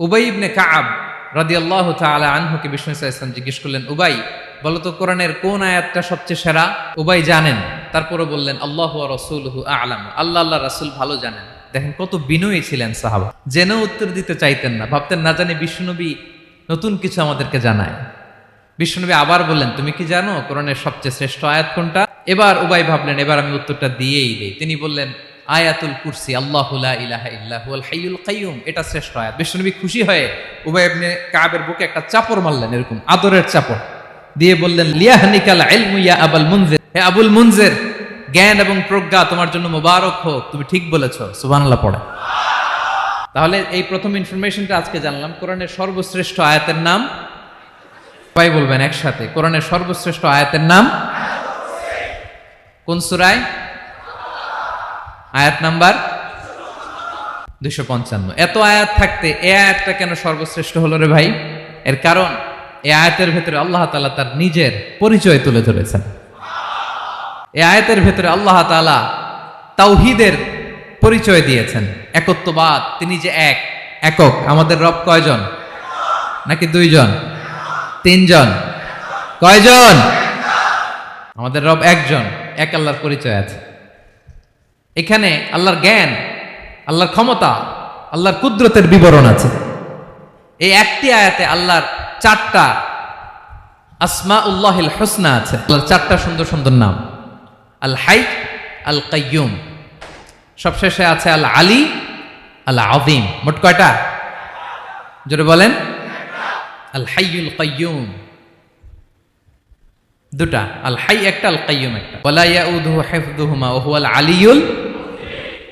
উবাই ইবনে কাব রাদিয়াল্লাহু তাআলা আনহুকে বিষ্ণু ইসা ইসলাম জিজ্ঞেস করলেন, উবাই, বলতো কোরআনের কোন আয়াতটা সবচেয়ে সেরা? উবাই জানেন। তারপরে বললেন, আল্লাহ রসুলহু আলাম। আল্লাহ আল্লাহ রাসূল ভালো জানেন। দেখেন কত বিনয়ী ছিলেন সাহাবা। জেনেও উত্তর দিতে চাইতেন না। ভাবতেন, না জানি বিষ্ণুনবী নতুন কিছু আমাদেরকে জানায়। বিষ্ণুনবী আবার বললেন, তুমি কি জানো কোরআনের সবচেয়ে শ্রেষ্ঠ আয়াত কোনটা? এবার উবাই ভাবলেন, এবার আমি উত্তরটা দিয়েই দিই। তিনি বললেন আয়াতুল কুরসি, আল্লাহ ইলাহা ইল্লাহুল এটা শ্রেষ্ঠ আয়াত। বিষ্ণুনবী খুশি হয়ে ইবনে কাবের বুকে একটা চাপড় মারলেন, এরকম আদরের চাপড়, দিয়ে বললেন, লিয়াহনিকাল ইলমু আবুল মুনজির। হে আবুল মুনজির, জ্ঞান এবং প্রজ্ঞা তোমার জন্য মোবারক হোক, তুমি ঠিক বলেছ, সুবহানাল্লাহ পড়ে। তাহলে এই প্রথম ইনফরমেশনটা আজকে জানলাম, কোরআনের সর্বশ্রেষ্ঠ আয়াতের নাম? সবাই বলবেন একসাথে, কোরআনের সর্বশ্রেষ্ঠ আয়াতের নাম? কোন সুরায়? আয়াত নাম্বার দুশো পঞ্চান্ন। এত আয়াত থাকতে এ আয়াতটা কেন সর্বশ্রেষ্ঠ হলো রে ভাই? এর কারণ, এ আয়াতের ভেতরে আল্লাহ তালা তার নিজের পরিচয় তুলে ধরেছেন। এ আয়াতের ভেতরে আল্লাহ তালা তাওহিদের পরিচয় দিয়েছেন। একত্ববাদ, তিনি যে এক, একক, আমাদের রব কয়জন? নাকি দুইজন? তিনজন? কয়জন? আমাদের রব একজন, এক আল্লাহর পরিচয় আছে। এখানে আল্লাহর জ্ঞান, আল্লাহর ক্ষমতা, আল্লাহর কুদরতের বিবরণ আছে। এই একটি আয়াতে আল্লাহর চারটা আসমা উল্লাহিল হোসনা আছে। আল্লাহর চারটা সুন্দর সুন্দর নাম। আল হাই, আল কাইয়ুম। সবশেষে আছে আল আলী, আল আদিম মোট কয়টা? জোরে বলেন। আল হাইয়ুল কাইয়ুম। দুটা। আল হাই একটা, আল কাইয়ুম একটা। হুয়াল আলিয়ুল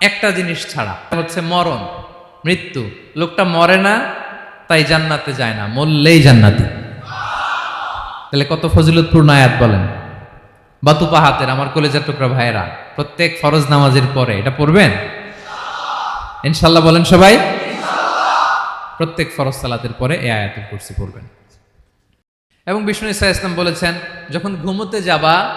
একটা জিনিস ছাড়া। হচ্ছে মরণ, মৃত্যু। লোকটা মরে না, তাই জান্নাতে যায় না, মরলেই জান্নাতি। তাহলে কত ফজিলতপূর্ণ আয়াত বলেন? বাতুপা হাতের, আমার কলেজের টুকরা ভাইয়েরা, প্রত্যেক ফরজ নামাজের পরে এটা পড়বেন? ইনশাল্লাহ বলেন সবাই। প্রত্যেক ফরজ সালাতের পরে এ আয়াতুল কুরসি পড়বেন। এবং বিষ্ণু ইসা ইসলাম বলেছেন, যখন ঘুমোতে যাবা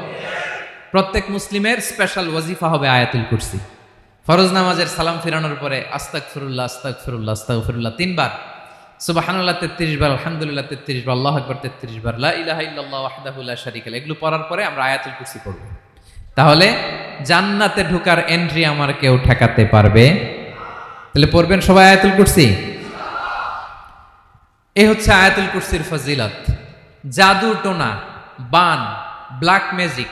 প্রত্যেক মুসলিমের স্পেশাল ওয়াজিফা হবে আয়াতুল কুরসি। ফরজ নামাজের সালাম ফিরানোর পরে আস্তাক ফিরুল্লাহ আস্তাক ফিরুল্লাহ আস্তাক ফিরুল্লাহ তিনবার। সুবাহানুল্লাহ তেত্রিশ বার, আলহামদুলিল্লাহ তেত্রিশ বার, আল্লাহ আকবর তেত্রিশ বার, লা ইলাহা ওয়াহদাহুল্লাহ শারিক এগুলো পড়ার পরে আমরা আয়াতুল কুরসি পড়ব। তাহলে জান্নাতে ঢুকার এন্ট্রি আমার কেউ ঠেকাতে পারবে? তাহলে পড়বেন সবাই আয়াতুল কুরসি? এই হচ্ছে আয়াতুল কুরসির ফজিলত। জাদু টোনা, বান ব্ল্যাক ম্যাজিক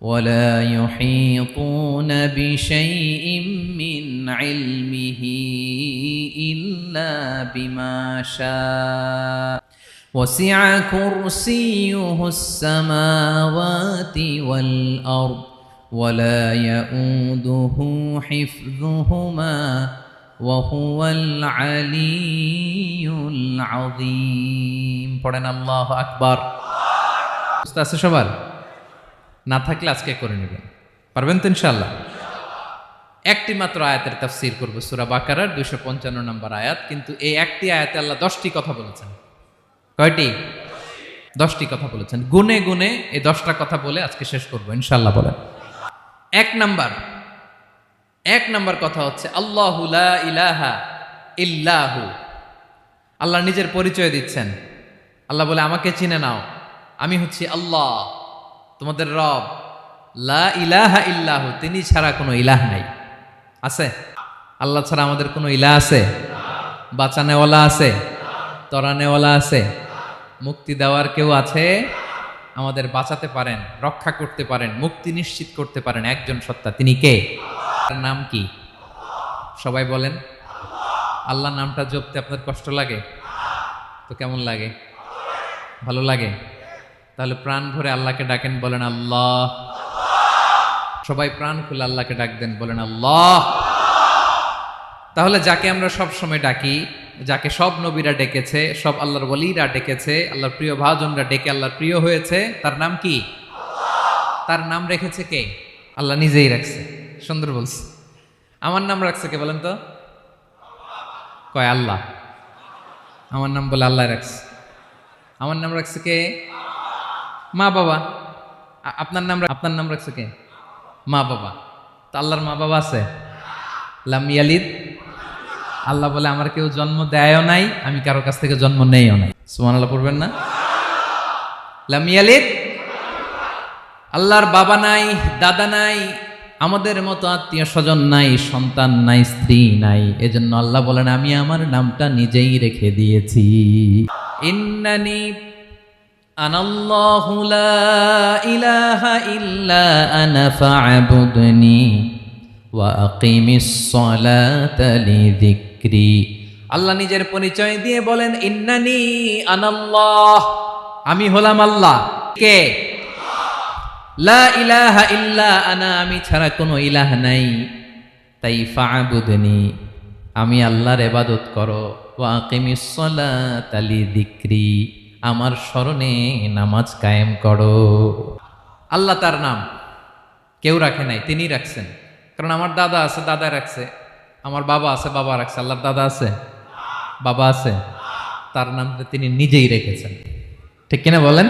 ولا يحيطون بشيء من علمه إلا بما شاء. وسع كرسيه السماوات والأرض ولا يؤوده حفظهما وهو العلي العظيم. قرن الله أكبر أستاذ شباب না থাকলে আজকে করে নেবেন। পারবেন তো ইনশাল্লাহ একটি মাত্র আয়াতের তাফসির করব, সুরা বাকারার দুইশো পঞ্চান্ন নম্বর আয়াত, কিন্তু এই একটি আয়াতে আল্লাহ দশটি কথা বলেছেন। কয়টি? দশটি কথা বলেছেন। গুনে গুনে এই দশটা কথা বলে আজকে শেষ করব ইনশাল্লাহ বলেন। এক নাম্বার এক নাম্বার কথা হচ্ছে, আল্লাহু লা ইলাহা ইল্লাহু। আল্লাহ নিজের পরিচয় দিচ্ছেন। আল্লাহ বলে, আমাকে চিনে নাও। আমি হচ্ছি আল্লাহ। তোমাদের রব, লা ইলাহা ইল্লাহ, তিনি ছাড়া কোনো ইলাহ নাই। আছে? আল্লাহ ছাড়া আমাদের কোনো ইলাহ আছে? বাঁচানেওয়ালা আছে? তরানেওয়ালা আছে? মুক্তি দেওয়ার কেউ আছে? আমাদের বাঁচাতে পারেন, রক্ষা করতে পারেন, মুক্তি নিশ্চিত করতে পারেন একজন সত্তা। তিনি কে? তার নাম কি? সবাই বলেন। আল্লাহ নামটা জপতে আপনার কষ্ট লাগে? তো কেমন লাগে? ভালো লাগে? তাহলে প্রাণ ভরে আল্লাহকে ডাকেন, বলেন আল্লাহ। সবাই প্রাণ খুলে আল্লাহকে ডাক দেন, বলেন আল্লাহ। তাহলে যাকে আমরা সব সময় ডাকি, যাকে সব নবীরা ডেকেছে, সব আল্লাহর বলিরা ডেকেছে, আল্লাহর প্রিয় ভাজনরা ডেকে আল্লাহর প্রিয় হয়েছে, তার নাম কি? তার নাম রেখেছে কে? আল্লাহ নিজেই রাখছে। সুন্দর বলছে। আমার নাম রাখছে কে বলেন তো? কয় আল্লাহ। আমার নাম বলে আল্লাহ রাখছে। আমার নাম রাখছে কে? মা বাবা। আপনার নাম আপনার নাম রাখছে কে? মা বাবা। তো আল্লাহর মা বাবা আছে? লাম ইয়ালিদ। আল্লাহ বলে, আমার কেউ জন্ম দেয়ও নাই, আমি কারও কাছ থেকে জন্ম নেইও নাই। সুমান আল্লাহ পড়বেন না? লাম ইয়ালিদ। আল্লাহর বাবা নাই, দাদা নাই, আমাদের মতো আত্মীয় স্বজন নাই, সন্তান নাই, স্ত্রী নাই। এজন্য আল্লাহ বলেন, আমি আমার নামটা নিজেই রেখে দিয়েছি। ইন্নানি আল্লাহ নিজের পরিচয় দিয়ে বলেন, ইন্নানি আনাল্লাহ। আমি হলাম আল্লাহ। কে? লা ইলাহা ইল্লা আনা, আমি ছাড়া কোনো ইলাহ নাই। তাই ফাবুদনি আমি আল্লাহর এবাদত করো। ওয়াকিমিস সালাতা লিযিকরি। আমার স্মরণে নামাজ কায়েম করো। আল্লাহ তার নাম কেউ রাখে নাই তিনি রাখছেন। কারণ আমার দাদা আছে দাদা রাখছে। আমার বাবা আছে, বাবা রাখছে। আল্লাহর দাদা আছে? বাবা আছে। তার নামটা তিনি নিজেই রেখেছেন। ঠিক কিনা বলেন?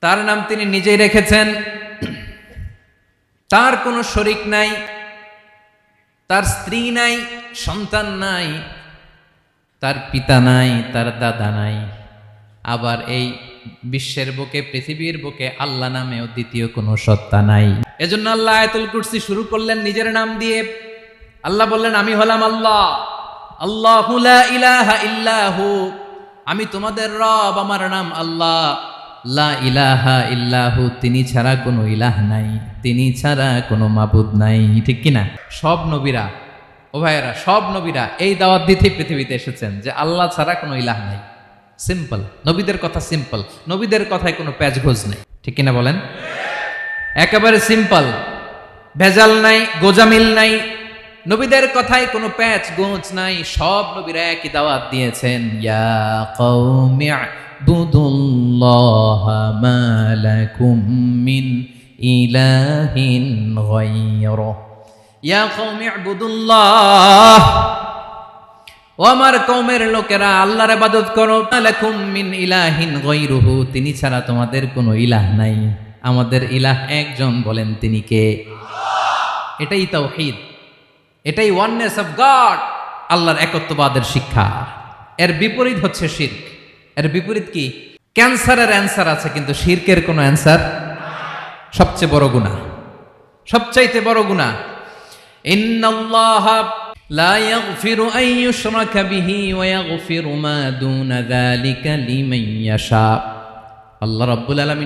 তার নাম তিনি নিজেই রেখেছেন। তার কোনো শরিক নাই, তার স্ত্রী নাই, সন্তান নাই। তার পিতা নাই, তার দাদা নাই। আবার এই বিশ্বের বুকে, পৃথিবীর বুকে আল্লাহ নামেও দ্বিতীয় কোনো সত্তা নাই। এজন্য আল্লাহ আয়াতুল কুরসি শুরু করলেন নিজের নাম দিয়ে। আল্লাহ বললেন, আমি হলাম আল্লাহ। আল্লাহু ইলাহা ইল্লাহু। আমি তোমাদের রব, আমার নাম আল্লাহ। লা ইলাহা ইল্লাহু, তিনি ছাড়া কোনো ইলাহ নাই। তিনি ছাড়া কোনো মাবুদ নাই। ঠিক কিনা? সব নবীরা ও ভাইয়েরা, সব নবীরা এই দাওয়াত দিতে পৃথিবীতে এসেছেন যে আল্লাহ ছাড়া কোনো ইলাহ নাই। সিম্পল নবীদের কথা সিম্পল নবীদের কথায় কোনো প্যাচঘোজ নেই। ঠিক কিনা বলেন? একেবারে সিম্পল ভেজাল নাই, গোজামিল নাই, নবীদের কথায় কোনো প্যাচ গোঁচ নাই। সব নবীরা একই দাওয়াত দিয়েছেন। ইয়া মিন ইলাহিন গায়রুহ ইয়া কওমি আ'বুদুল্লাহ ও আমার কওমের লোকেরা, আল্লাহর ইবাদত করো লাকুম মিন ইলাহিন গায়রুহু, তিনি ছাড়া তোমাদের কোনো ইলাহ নাই। আমাদের ইলাহ একজন বলেন তিনি কে? এটাই তাওহীদ এটাই ওয়াননেস অফ গড আল্লাহর একত্ববাদের শিক্ষা। এর বিপরীত হচ্ছে শির্ক। এর বিপরীত কি? ক্যান্সারের অ্যান্সার আছে, কিন্তু শিরকের কোনো অ্যান্সার সবচেয়ে বড় গুণা সবচাইতে বড় গুণা ওয়া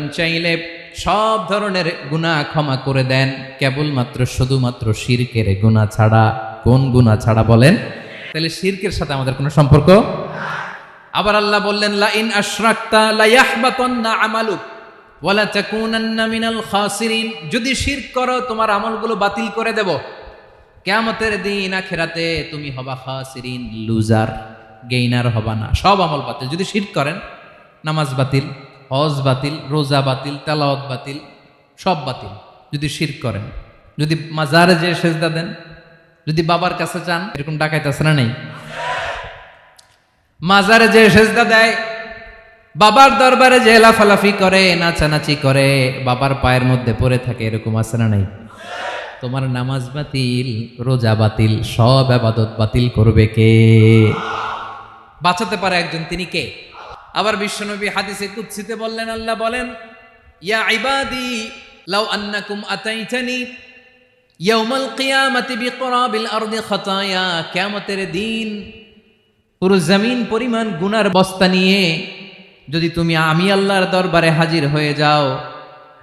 চাইলে সব ধরনের গুনাহ ক্ষমা করে দেন, কেবলমাত্র শুধুমাত্র সিরকের গুণা ছাড়া। কোন গুণা ছাড়া বলেন? তাহলে শিরকের সাথে আমাদের কোনো সম্পর্ক? আবার আল্লাহ বললেন, লাইন আমালুক খাসিরিন। যদি শিরক করো, তোমার আমলগুলো বাতিল করে দেব। কিয়ামতের দিন আখেরাতে তুমি হবা খাসিরিন, লুজার, গেইনার হবা না। সব আমল বাতিল। যদি শিরক করেন, নামাজ বাতিল, হজ বাতিল, রোজা বাতিল, তেলাওয়াত বাতিল, সব বাতিল। যদি শিরক করেন, যদি মাজারে যে সেজদা দেন, যদি বাবার কাছে চান, এরকম ডাকাইতে আছে না নেই? মাজারে যে সেজদা দেয়, বাবার দরবারে যে লাফালাফি করে, নাচানাচি করে, বাবার পায়ের মধ্যে পড়ে থাকে, এরকম আছে না নাই? তোমার নামাজ বাতিল, রোজা বাতিল, সব আবাদত বাতিল করবে কে? বাঁচাতে পারে একজন, তিনি কে? আবার বিশ্বনবী হাদিসে কুৎসিতে বললেন, আল্লাহ বলেন, ইয়া ইবাদি, লাউ আন্নাকুম আতাইতানি, ইয়াউমাল কিয়ামাতি বিকরাবিল আরদি খাতায়া, কিয়ামতের দিন পুরো জমিন পরিমাণ গুনার বস্তা নিয়ে যদি তুমি আমি আল্লাহর দরবারে হাজির হয়ে যাও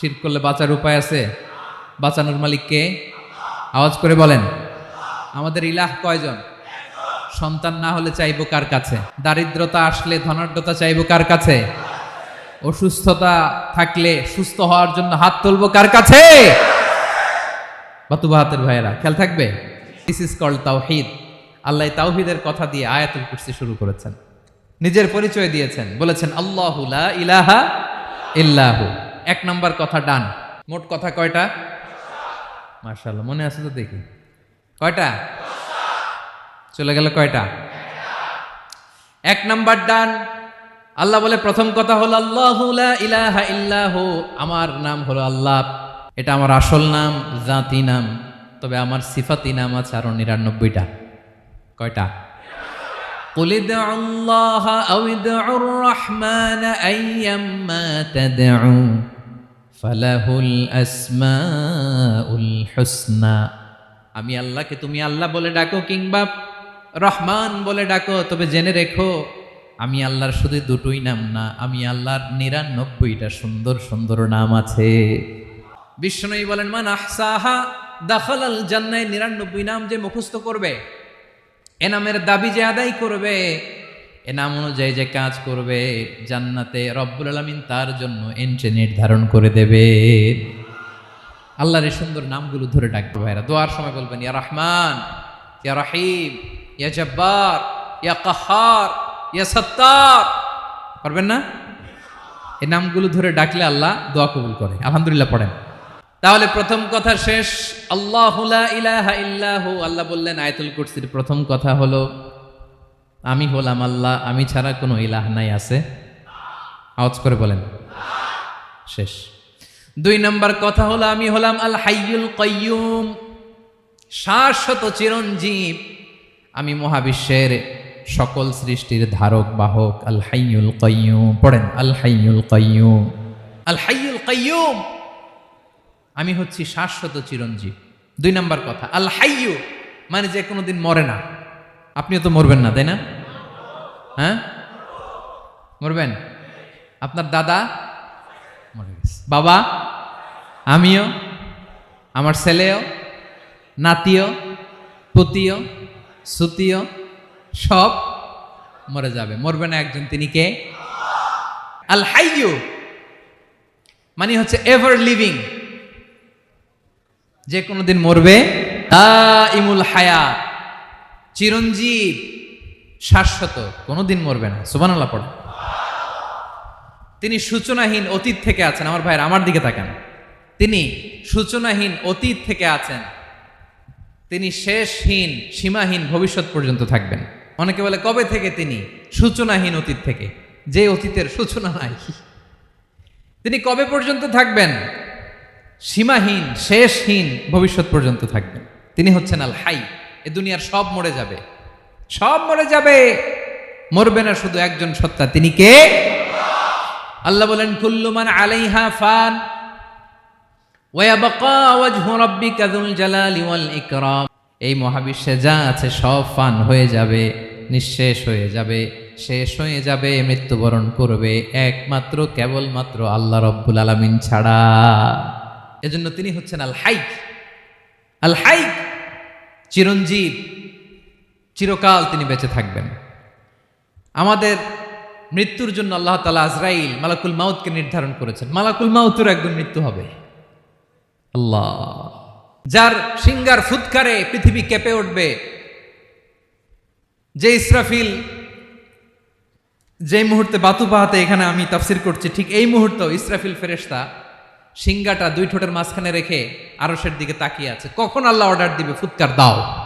শির করলে বাঁচার উপায় আছে? বাঁচানোর মালিক কে? আওয়াজ করে বলেন। আমাদের ইলাহ কয়জন? সন্তান না হলে চাইব কার কাছে? দারিদ্রতা আসলে ধনাঢ্যতা চাইব কার কাছে? অসুস্থতা থাকলে সুস্থ হওয়ার জন্য হাত তুলবো কার কাছে? বাতু বাহাতের ভাইয়েরা, খেয়াল থাকবে? দিস ইজ কল্ড তাওহিদ আল্লাহ তাওহিদের কথা দিয়ে আয়াতুল কুরসি শুরু করেছেন। নিজের পরিচয় দিয়েছেন। বলেছেন, আল্লাহু ইলাহা ইল্লাহু। এক নম্বর কথা ডান মোট কথা কয়টা মার্শাল্লাহ মনে আছে তো দেখি কয়টা চলে গেল কয়টা এক নাম্বার ডান আল্লাহ বলে প্রথম কথা হলো আল্লাহু লা ইলাহা ইল্লাহু আমার নাম হলো আল্লাহ এটা আমার আসল নাম জাতি নাম তবে আমার সিফাতি নাম আছে আরো নিরানব্বইটা কয়টা قل ادعوا الله أو ادعوا الرحمن أيما تدعوا ফালাহুল আসমাউল হুসনা। আমি আল্লাহকে তুমি আল্লাহ বলে ডাকো কিংবা রহমান বলে ডাকো, তবে জেনে রেখো, আমি আল্লাহর শুধু দুটোই নাম না, আমি আল্লাহর নিরানব্বইটা সুন্দর সুন্দর নাম আছে। বিষ্ণুই বলেন, মান আহসাহা দাফাল আল জান্নায়, নিরানব্বই নাম যে মুখস্থ করবে এনামের দাবি যে আদায় করবে এনাম অনুযায়ী যে কাজ করবে, জান্নাতে রব্বুল আলমিন তার জন্য এন্ট্রি নির্ধারণ করে দেবে। আল্লাহর এই সুন্দর নামগুলো ধরে ডাকবে ভাইরা। দোয়ার সময় বলবেন, ইয়া রহমান, ইয়া রাহিম, ইয়া জব্বার, ইয়া কাহার, ইয়া সত্তার। পারবেন না? এই নামগুলো ধরে ডাকলে আল্লাহ দোয়া কবুল করে। আলহামদুলিল্লাহ পড়েন। তাহলে প্রথম কথা শেষ। আল্লাহ ইলাহা ইল্লাহু। আল্লাহ বললেন, আয়তুল কুরসির প্রথম কথা হলো আমি হলাম আল্লাহ, আমি ছাড়া কোনো ইলাহ নাই, আছে? আওয়াজ করে বলেন। শেষ। দুই নম্বর কথা হলো, আমি হলাম আল হাইয়ুল কয়ুম শাশ্বত চিরঞ্জীব। আমি মহাবিশ্বের সকল সৃষ্টির ধারক, বাহক আল হাইয়ুল কয়ুম পড়েন আল হাইয়ুল কয়ুম আল হাইয়ুল কয়ুম আমি হচ্ছি শাশ্বত চিরঞ্জীব। দুই নম্বর কথা আল মানে যে কোনো দিন মরে না। আপনিও তো মরবেন না, তাই না? হ্যাঁ? মরবেন? আপনার দাদা? মরে গেছে। বাবা? আমিও? আমার ছেলেও? নাতিও? পুতিও? সুতিও? সব মরে যাবে। মরবে না একজন। তিনি কে? আল হাইয়ু। মানে হচ্ছে এভার লিভিং যে কোনো দিন মরবে। ইমুল হায়া চিরঞ্জীব। শাশ্বত, কোনোদিন মরবে না। সুবান আল্লাহ পড়ে। তিনি সূচনাহীন অতীত থেকে আছেন। আমার ভাইয়ের আমার দিকে তাকান। তিনি সূচনাহীন অতীত থেকে আছেন। তিনি শেষহীন, সীমাহীন ভবিষ্যৎ পর্যন্ত থাকবেন। অনেকে বলে, কবে থেকে তিনি সূচনাহীন অতীত থেকে? যে অতীতের সূচনা নাই। তিনি কবে পর্যন্ত থাকবেন? সীমাহীন, শেষহীন ভবিষ্যৎ পর্যন্ত থাকবেন। তিনি হচ্ছেন আল হাই এ দুনিয়ার সব মরে যাবে। সব মরে যাবে। মরবে না শুধু একজন সত্তা, তিনি কে? আল্লাহ বলেন কুল্লুমান আলাইহা ফান এই মহাবিশ্বে যা আছে সব ফান হয়ে যাবে, নিঃশেষ হয়ে যাবে, শেষ হয়ে যাবে, মৃত্যুবরণ করবে, একমাত্র, কেবলমাত্র আল্লাহ রব্বুল আলামিন ছাড়া। এজন্য তিনি হচ্ছেন আল হাই আল হাই চিরঞ্জীব। চিরকাল তিনি বেঁচে থাকবেন। আমাদের মৃত্যুর জন্য আল্লাহ তালা আজরাইল মালাকুল মাউতকে নির্ধারণ করেছেন। মালাকুল মাউতের একদম মৃত্যু হবে। আল্লাহ। যার সিঙ্গার ফুৎকারে পৃথিবী কেঁপে উঠবে, যে ইসরাফিল যে মুহূর্তে বাতু পাহাতে এখানে আমি তাফসির করছি, ঠিক এই মুহূর্তেও ইসরাফিল ফেরেশতা সিঙ্গাটা দুই ঠোঁটের মাঝখানে রেখে আরসের দিকে তাকিয়ে আছে। কখন আল্লাহ অর্ডার দিবে? ফুৎকার দাও।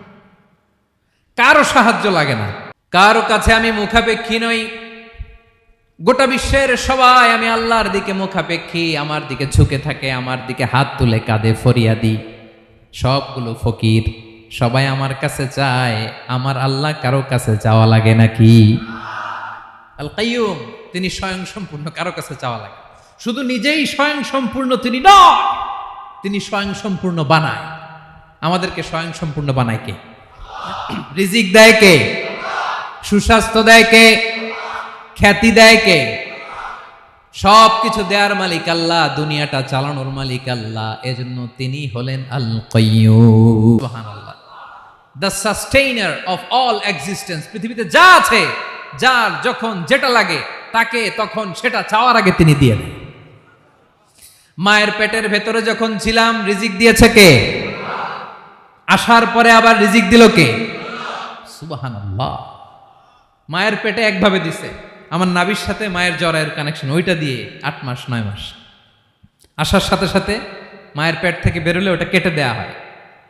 কারও সাহায্য লাগে না। কারও কাছে আমি মুখাপেক্ষী নই। গোটা বিশ্বের সবাই আমি আল্লাহর দিকে মুখাপেক্ষী, আমার দিকে ঝুঁকে থাকে, আমার দিকে হাত তুলে কাঁধে ফরিয়াদি। সবগুলো ফকির সবাই আমার কাছে চায়, আমার আল্লাহ কারও কাছে যাওয়া লাগে নাকি? আল কাইয়ুম তিনি স্বয়ং সম্পূর্ণ কারও কাছে চাওয়া লাগে। শুধু নিজেই স্বয়ং সম্পূর্ণ তিনি নয়, তিনি স্বয়ং সম্পূর্ণ বানায়। আমাদেরকে স্বয়ং সম্পূর্ণ বানায় কে? রিজিক দেয় কে? সুস্বাস্থ্য দেয় কে? খ্যাতি দেয় কে? সব কিছু দেওয়ার মালিক আল্লাহ, দুনিয়াটা চালানোর মালিক আল্লাহ, এজন্য তিনি হলেন আল সুবহানাল্লাহ। The sustainer of all existence পৃথিবীতে যা আছে, যার যখন যেটা লাগে, তাকে তখন সেটা চাওয়ার আগে তিনি দিয়ে দেন। মায়ের পেটের ভেতরে যখন ছিলাম, রিজিক দিয়েছে কে? আসার পরে আবার রিজিক দিল কে? সুবাহান মায়ের পেটে একভাবে দিছে। আমার নাবির সাথে মায়ের জ্বরের কানেকশন ওইটা দিয়ে আট মাস, নয় মাস। আসার সাথে সাথে মায়ের পেট থেকে বেরোলে ওটা কেটে দেয়া হয়।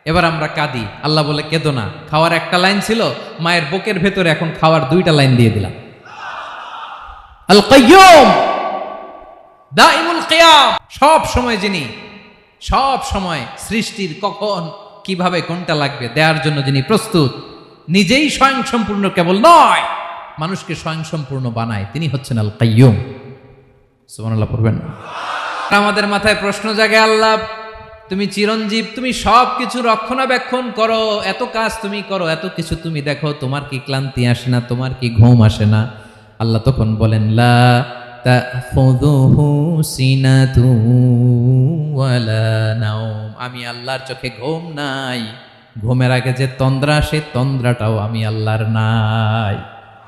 এবার আমরা কাঁদি। আল্লাহ বলে, কেঁদো না। খাওয়ার একটা লাইন ছিল, মায়ের বুকের ভেতরে এখন খাওয়ার দুইটা লাইন দিয়ে দিলাম। সব সময় যিনি, সব সময় সৃষ্টির কখন, কীভাবে কোনটা লাগবে দেওয়ার জন্য যিনি প্রস্তুত নিজেই স্বয়ং সম্পূর্ণ কেবল নয়, মানুষকে স্বয়ং সম্পূর্ণ বানায়। তিনি হচ্ছেন আল কাইয়ুম সুবহানাল্লাহ, পড়বেন আমাদের মাথায় প্রশ্ন জাগে, আল্লাহ, তুমি চিরঞ্জীব, তুমি সব কিছু রক্ষণাবেক্ষণ করো, এত কাজ তুমি করো, এত কিছু তুমি দেখো, তোমার কি ক্লান্তি আসে না, তোমার কি ঘুম আসে না? আল্লাহ তখন বলেন, লা আমি আল্লাহর চোখে ঘুম নাই। ঘুমের আগে যে তন্দ্রা সে তন্দ্রাটাও আমি আল্লাহর নাই।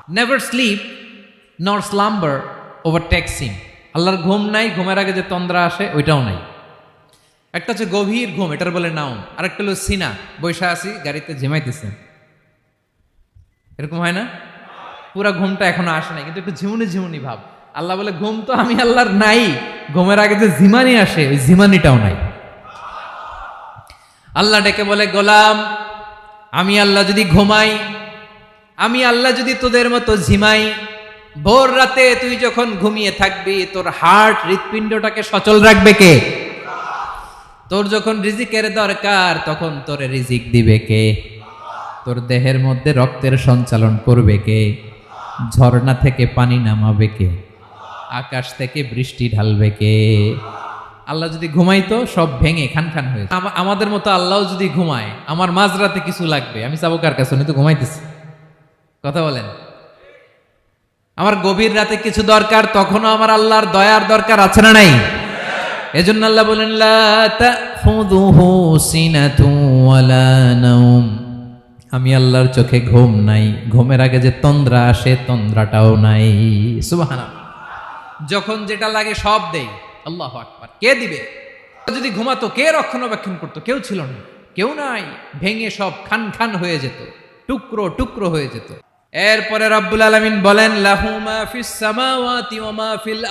Never sleep nor slumber over taxing আল্লাহর ঘুম নাই, ঘুমের আগে যে তন্দ্রা আসে, ওইটাও নাই। একটা হচ্ছে গভীর ঘুম, এটার বলে নাউম আরেকটা হলো সিনা। বৈশা আছি, গাড়িতে ঝিমাইতেছেন এরকম হয় না? পুরা ঘুমটা এখনও আসে নাই, কিন্তু একটু ঝিমুনি ঝিমুনি ভাব। আল্লাহ বলে, ঘুম তো আমি আল্লাহর নাই। ঘুমের আগে যে ঝিমানি আসে, ওই ঝিমানিটাও নাই। আল্লাহ ডেকে বলে, গোলাম, আমি আল্লাহ যদি ঘুমাই, আমি আল্লাহ যদি তোদের মতো ঝিমাই, ভোর রাতে তুই যখন ঘুমিয়ে থাকবি, তোর হার্ট হৃৎপিণ্ডটাকে সচল রাখবে কে? তোর যখন রিজিকের দরকার, তখন তোর রিজিক দিবে কে? তোর দেহের মধ্যে রক্তের সঞ্চালন করবে কে? ঝর্ণা থেকে পানি নামাবে কে? আকাশ থেকে বৃষ্টি ঢালবে কে? আল্লাহ যদি ঘুমাইতো, সব ভেঙে খান খান হয়ে আমাদের মতো আল্লাহ যদি ঘুমায়, আমার মাঝরাতে কিছু লাগবে। আমি চাবো কার কাছে? উনি তো ঘুমাইতেছি। কথা বলেন। আমার গভীর রাতে কিছু দরকার, তখনও আমার আল্লাহর দয়ার দরকার আছে না নাই? এজন্য আল্লাহ বলেন আমি আল্লাহর চোখে ঘুম নাই। ঘুমের আগে যে তন্দ্রা আসে, তন্দ্রাটাও নাই। সুবহানাল্লাহ। যখন যেটা লাগে সব দেই। আল্লাহ আকবার। কে দিবে? যদি ঘুমাতো, কে রক্ষণাবেক্ষণ করতো? কেউ ছিল না। কেউ নাই। ভেঙে সব খান খান হয়ে যেত। টুকরো টুকরো হয়ে যেত। এরপরে রব্বুল আলামিন বলেন, লাহু মা ফিস সামাওয়াতি ওয়া ফিল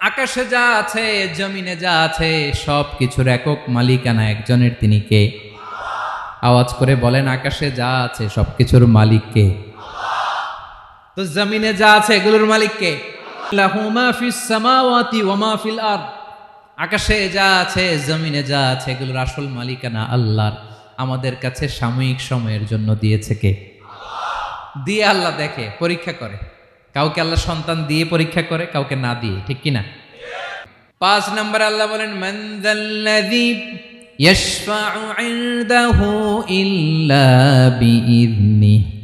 আকাশে যা আছে, জমিনে যা আছে সব কিছুর একক মালিকানা একজনের। তিনি কে? আওয়াজ করে বলেন, আকাশে যা আছে সব কিছুর মালিক কে? তো জমিনে যা আছে, এগুলোর মালিক কে? আকাশে যা আছে, জমিনে যা আছে, এগুলোর আসল মালিকানা আল্লাহর। আমাদের কাছে সাময়িক সময়ের জন্য দিয়েছে কে? দিয়ে আল্লাহ দেখে, পরীক্ষা করে। কাউকে আল্লাহ সন্তান দিয়ে পরীক্ষা করে, কাউকে না দিয়ে, ঠিক কি না পাঁচ নম্বর আল্লাহ বলেন মন্দাল্লাযী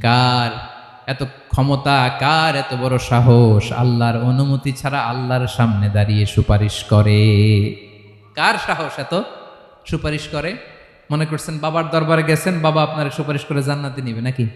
কার? এত ক্ষমতা কার এত বড় সাহস? আল্লাহর অনুমতি ছাড়া আল্লাহর সামনে দাঁড়িয়ে সুপারিশ করে। কার সাহস এত? সুপারিশ করে? মনে করছেন বাবার দরবারে গেছেন, বাবা আপনার সুপারিশ করে জান্নাতে নিবে নাকি?